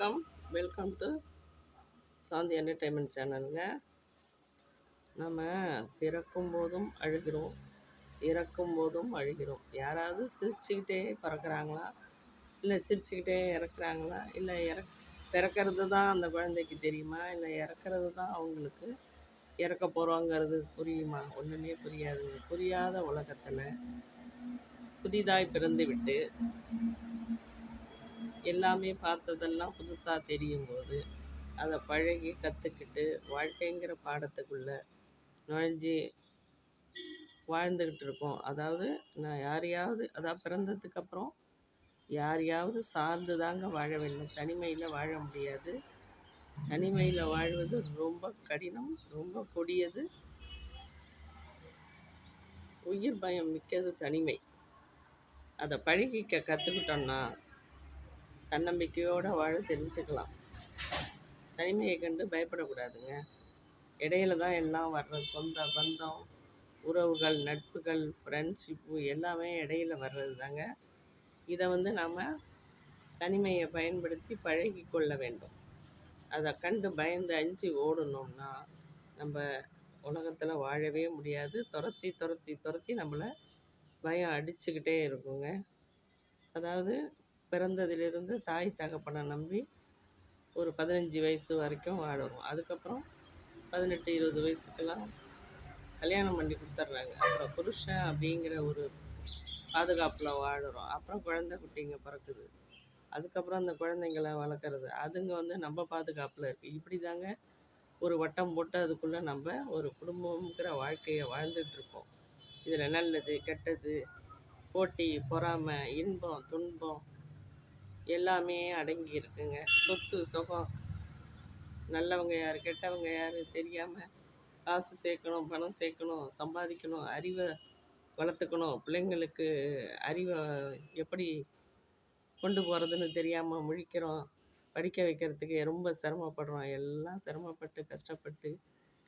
வணக்கம். Welcome to Shanthi entertainment சேனலுங்க நம்ம பிறக்கும் போதும் அழுகிறோம். இறக்கும் போதும் அழுகிறோம். யாராவது சிரிச்சுக்கிட்டே பிறக்கிறாங்களா? இல்லை சிரிச்சுக்கிட்டே இறக்குறாங்களா? இல்லை இறக் பிறக்கிறது தான் அந்த குழந்தைக்கு தெரியுமா? இல்லை இறக்கிறது தான் அவங்களுக்கு இறக்க போகிறோங்கிறது புரியுமா? ஒன்றுமே புரியாதுங்க. புரியாத உலகத்தில் புதிதாய் பிறந்து விட்டு எல்லாமே பார்த்ததெல்லாம் புதுசாக தெரியும் போது அதை பழகி கற்றுக்கிட்டு வாழ்க்கைங்கிற பாடத்துக்குள்ளே நுழைஞ்சி வாழ்ந்துக்கிட்டு இருக்கோம். அதாவது நான் யாரையாவது அதான் பிறந்ததுக்கப்புறம் யாரையாவது சார்ந்து தாங்க வாழ வேண்டும். தனிமையில் வாழ முடியாது. தனிமையில் வாழ்வது ரொம்ப கடினம் ரொம்ப கொடியது. உயிர் பயம் மிக்கது தனிமை. அதை பழகிக்க கற்றுக்கிட்டோம்னா தன்னம்பிக்கையோடு வாழ தெரிஞ்சுக்கலாம். தனிமையை கண்டு பயப்படக்கூடாதுங்க. இடையில தான் எல்லாம் வர்ற சொந்த பந்தம் உறவுகள் நட்புகள் ஃப்ரெண்ட்ஷிப்பு எல்லாமே இடையில வர்றது தாங்க இதை வந்து நாம் தனிமையை பயன்படுத்தி பழகி கொள்ள வேண்டும். அதை கண்டு பயந்து அஞ்சு ஓடணும்னா நம்ம உலகத்தில் வாழவே முடியாது. துரத்தி துரத்தி துரத்தி நம்மளை பயம் அடிச்சுக்கிட்டே இருக்குங்க. அதாவது பிறந்ததிலிருந்து தாய் தகப்பனை நம்பி ஒரு பதினஞ்சு வயசு வரைக்கும் வாழுவோம் அதுக்கப்புறம் பதினெட்டு இருபது வயசுக்கெல்லாம் கல்யாணம் பண்ணி கொடுத்துட்றாங்க. அப்புறம் புருஷன் அப்படிங்கிற ஒரு பாதுகாப்பில் வாழுறோம். அப்புறம் குழந்தை குட்டிங்க பிறக்குது. அதுக்கப்புறம் அந்த குழந்தைங்கள வளர்க்குறது. அதுங்க வந்து நம்ம பாதுகாப்பில் இருக்குது இப்படி தாங்க ஒரு வட்டம் போட்டு அதுக்குள்ளே நம்ம ஒரு குடும்பங்கிற வாழ்க்கையை வாழ்ந்துட்டுருக்கோம் இதில் நல்லது கெட்டது போட்டி பொறாமை இன்பம் துன்பம் எல்லாமே அடங்கி இருக்குங்க. சொத்து சுகம். நல்லவங்க யார் கெட்டவங்க யார் தெரியாமல் காசு சேர்க்கணும் பணம் சேர்க்கணும் சம்பாதிக்கணும் அறிவை வளர்த்துக்கணும். பிள்ளைங்களுக்கு அறிவை எப்படி கொண்டு போகிறதுன்னு தெரியாமல் முழிக்கிறோம். படிக்க வைக்கிறதுக்கு ரொம்ப சிரமப்படுறோம். எல்லாம் சிரமப்பட்டு கஷ்டப்பட்டு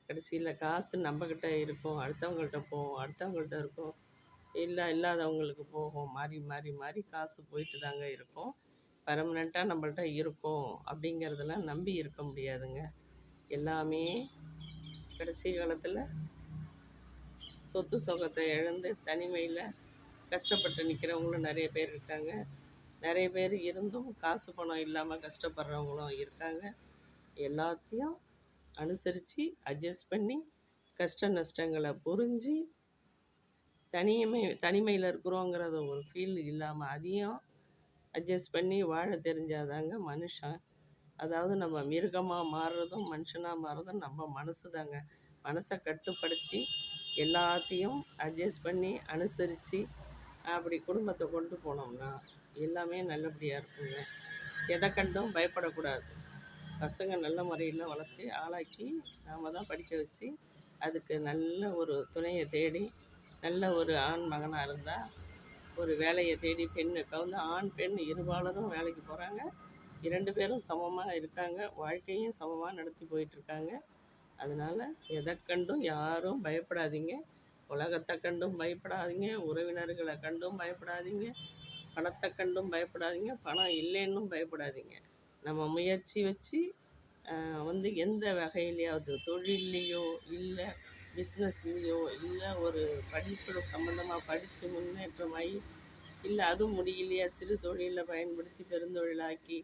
கடைசியில் காசு நம்மக்கிட்ட இருக்கும். அடுத்தவங்கள்ட்ட போகும் அடுத்தவங்கள்ட்ட இருக்கும். இல்லை இல்லாதவங்களுக்கு போகும். மாறி மாறி மாறி காசு போயிட்டு தாங்க இருக்கும். பர்மனெண்ட்டாக நம்மள்ட்ட இருக்கும் அப்படிங்கிறதெல்லாம் நம்பி இருக்க முடியாதுங்க. எல்லாமே கடைசி காலத்தில் சொத்து சுகத்தை இழந்து தனிமையில் கஷ்டப்பட்டு நிற்கிறவங்களும் நிறைய பேர் இருக்காங்க. நிறைய பேர் இருந்தும் காசு பணம் இல்லாமல் கஷ்டப்படுறவங்களும் இருக்காங்க. எல்லாத்தையும் அனுசரித்து அட்ஜஸ்ட் பண்ணி கஷ்ட நஷ்டங்களை புரிஞ்சு தனிமை தனிமையில் இருக்கிறோங்கிறத ஒரு ஃபீல் இல்லாமல் அதையும் அட்ஜஸ்ட் பண்ணி வாழ தெரிஞ்சாதாங்க மனுஷன். அதாவது நம்ம மிருகமாக மாறுறதும் மனுஷனாக மாறுறதும் நம்ம மனசு தாங்க மனசை கட்டுப்படுத்தி எல்லாத்தையும் அட்ஜஸ்ட் பண்ணி அனுசரித்து அப்படி குடும்பத்தை கொண்டு போனோம்னா எல்லாமே நல்லபடியாக இருக்குங்க. எதை கண்டும் பயப்படக்கூடாது. பசங்க நல்ல முறையில் வளர்த்து ஆளாக்கி நாம் தான் படிக்க வச்சு அதுக்கு நல்ல ஒரு துணையை தேடி நல்ல ஒரு ஆண் மகனாக இருந்தால் ஒரு வேலையை தேடி பெண் வந்து ஆண் பெண் இருபாலரும் வேலைக்கு போகிறாங்க இரண்டு பேரும் சமமாக இருக்காங்க. வாழ்க்கையும் சமமாக நடத்தி போயிட்டுருக்காங்க. அதனால் எதை கண்டும் யாரும் பயப்படாதீங்க. உலகத்தை கண்டும் பயப்படாதீங்க. உறவினர்களை கண்டும் பயப்படாதீங்க. பணத்தை கண்டும் பயப்படாதீங்க. பணம் இல்லைன்னும் பயப்படாதீங்க. நம்ம முயற்சி வச்சு வந்து எந்த வகையிலையாவது தொழில்லையோ இல்லை பிஸ்னஸ்லேயோ இல்லை ஒரு படிப்பு சம்மந்தமாக படித்து முன்னேற்றமாகி இல்லை அதுவும் முடியலையா சிறு தொழிலில் பயன்படுத்தி பெருந்தொழிலாக்கி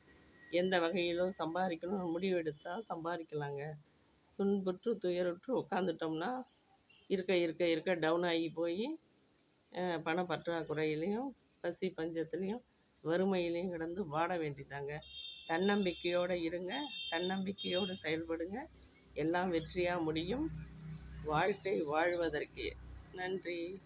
எந்த வகையிலும் சம்பாதிக்கணும் முடிவெடுத்தால் சம்பாதிக்கலாங்க. துன்புற்று துயருற்று உட்காந்துட்டோம்னா இருக்க இருக்க இருக்க டவுன் ஆகி போய் பண பற்றாக்குறையிலையும் பசி பஞ்சத்துலேயும் வறுமையிலையும் கிடந்து வாட வேண்டிதாங்க தன்னம்பிக்கையோடு இருங்க தன்னம்பிக்கையோடு செயல்படுங்க. எல்லாம் வெற்றியாக முடியும். வாழ்க்கை வாழ்வதற்கே. நன்றி.